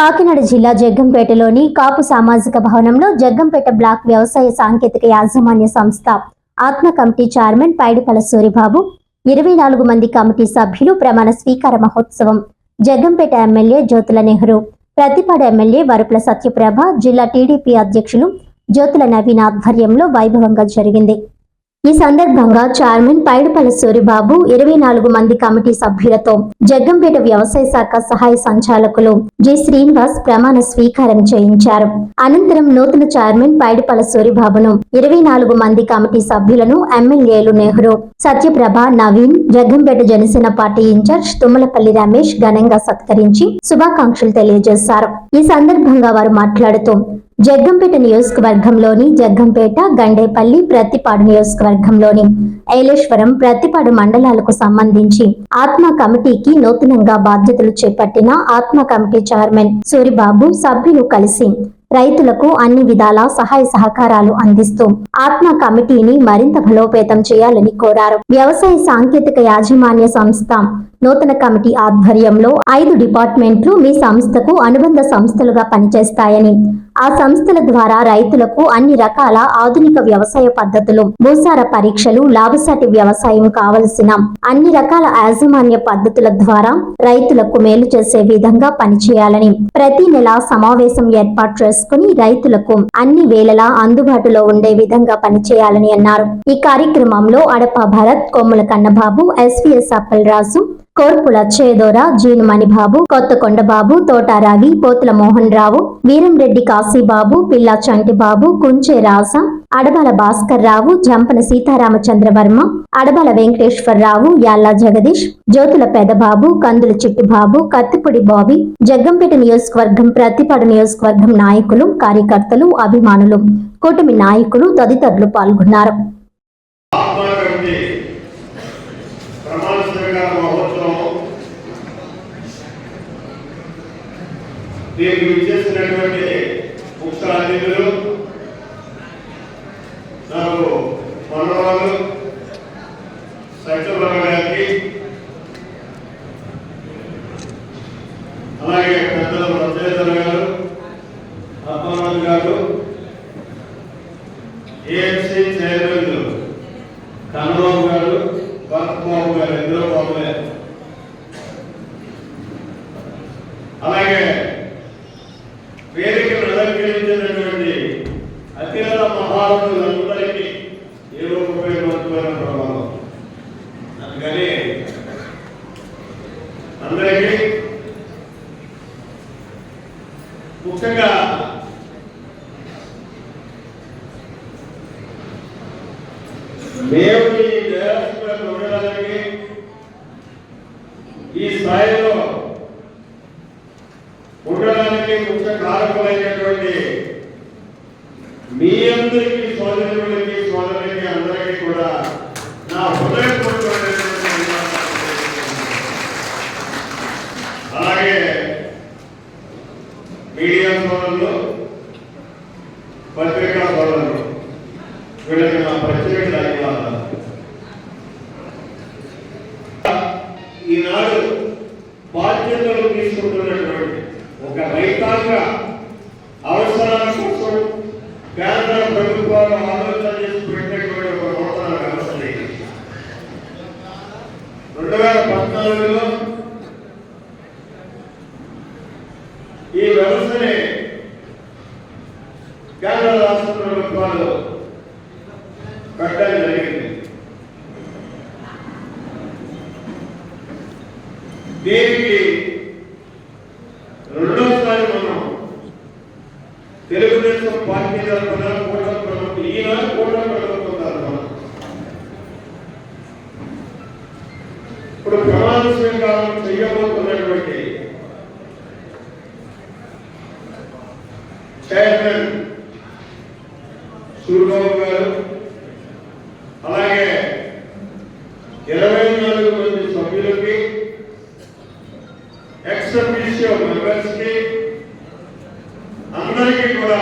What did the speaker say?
కాకినాడ జిల్లా జగ్గంపేటలోని కాపు సామాజిక భవనంలో జగ్గంపేట బ్లాక్ వ్యవసాయ సాంకేతిక యాజమాన్య సంస్థ ఆత్మ కమిటీ చైర్మన్ పైడిపల సూరిబాబు ఇరవై నాలుగు మంది కమిటీ సభ్యులు ప్రమాణ స్వీకార మహోత్సవం జగ్గంపేట ఎమ్మెల్యే జ్యోతుల నెహ్రూ ప్రతిపాడు ఎమ్మెల్యే వరుపుల సత్యప్రభ జిల్లా టీడీపీ అధ్యక్షులు జ్యోతుల నవీన్ ఆధ్వర్యంలో వైభవంగా జరిగింది. ఈ సందర్భంగా చైర్మన్ పైడిపల్ల సూరిబాబు ఇరవై నాలుగు మంది కమిటీ సభ్యులతో జగ్గంపేట వ్యవసాయ శాఖ సహాయ సంచాలకులు జి శ్రీనివాస్ ప్రమాణ స్వీకారం చేయించారు. అనంతరం నూతన చైర్మన్ పైడిపల్ల సూరిబాబును ఇరవై నాలుగు మంది కమిటీ సభ్యులను ఎమ్మెల్యేలు నెహ్రూ సత్యప్రభ నవీన్ జగ్గంపేట జనసేన పార్టీ ఇన్ఛార్జ్ తుమ్మలపల్లి రమేష్ ఘనంగా సత్కరించి శుభాకాంక్షలు తెలియజేశారు. ఈ సందర్భంగా వారు మాట్లాడుతూ జగ్గంపేట నియోజకవర్గంలోని జగ్గంపేట గండేపల్లి ప్రతిపాడు నియోజకవర్గంలోని ఏలేశ్వరం ప్రతిపాడు మండలాలకు సంబంధించి ఆత్మ కమిటీకి నూతనంగా బాధ్యతలు చేపట్టిన ఆత్మ కమిటీ చైర్మన్ సూరిబాబు సభ్యులు కలిసి రైతులకు అన్ని విధాల సహాయ సహకారాలు అందిస్తూ ఆత్మ కమిటీని మరింత బలోపేతం చేయాలని కోరారు. వ్యవసాయ సాంకేతిక యాజమాన్య సంస్థ నూతన కమిటీ ఆధ్వర్యంలో ఐదు డిపార్ట్మెంట్లు మీ సంస్థకు అనుబంధ సంస్థలుగా పనిచేస్తాయని ఆ సంస్థల ద్వారా రైతులకు అన్ని రకాల ఆధునిక వ్యవసాయ పద్ధతులు భూసార పరీక్షలు లాభసాటి వ్యవసాయం కావలసిన అన్ని రకాల యాజమాన్య పద్ధతుల ద్వారా రైతులకు మేలు చేసే విధంగా పనిచేయాలని ప్రతి నెల సమావేశం ఏర్పాటు చేసుకుని రైతులకు అన్ని వేళలా అందుబాటులో ఉండే విధంగా పనిచేయాలని అన్నారు. ఈ కార్యక్రమంలో అడప భరత్ కొమ్ముల కన్నబాబు ఎస్విఎస్ అప్పలరాజు కోర్పుల చేదోర జీనుమణి బాబు కొత్తకొండబాబు తోటారావి పోతుల మోహన్ రావు వీరంరెడ్డి కాశీబాబు పిల్లా చంటిబాబు కుంచే రాజ అడబాల భాస్కర్ రావు జంపన సీతారామచంద్రవర్మ అడబాల వెంకటేశ్వరరావు యాల్లా జగదీష్ జ్యోతుల పెదబాబు కందుల చిట్టిబాబు కత్తిపూడి బాబీ జగ్గంపేట నియోజకవర్గం ప్రతిపాడు నియోజకవర్గం నాయకులు కార్యకర్తలు అభిమానులు కూటమి నాయకులు తదితరులు పాల్గొన్నారు ఆత్మ కమిటీ ప్రమాణ స్వీకార మహోత్సవం దీనికి విచ్చేసినటువంటి ముఖ్య నాకు మనవాళ్ళు సత్యప్రభ గారికి అలాగే పెద్దలు రచయితలు గారు పద్మనాథ్ గారు ఏఎఫ్సి చైర్మన్ కన్నబాబు గారు భరత్ బాబు గారు ఇద్దరు బాబులే మేము ఈ ఉండడానికి ఈ స్థాయిలో ఉండడానికి ముఖ్య కారకులైనటువంటి మీ అందరికీ సోదరులకి సోదరులకి అందరికీ కూడా నా హృదయపూర్వకమైనటువంటి అలాగే మీడియా సోదరులు పత్రికా సోదరులు వీళ్ళకి నా ప్రత్యేక అవసరాల కోసం కేంద్ర ప్రభుత్వాలు ఆలోచన చేసి ఒక నూతన వ్యవస్థ రెండు వేల పద్నాలుగులో ఈ వ్యవస్థని కేంద్ర రాష్ట్ర ప్రభుత్వాలు కట్టడం జరిగింది. దీనికి తెలుగుదేశం పార్టీ తరఫున కూటమి ప్రభుత్వం ఈనాడు కూటమి ప్రభుత్వం తరఫున ఇప్పుడు ప్రమాణ స్వీకారం చేయబోతున్నటువంటి చైర్మన్ సూర్యబాబు గారు అలాగే ఇరవై నాలుగు మంది సభ్యులకి ఎక్సర్ఫీషియో మెంబర్స్కి అందరికీ కూడా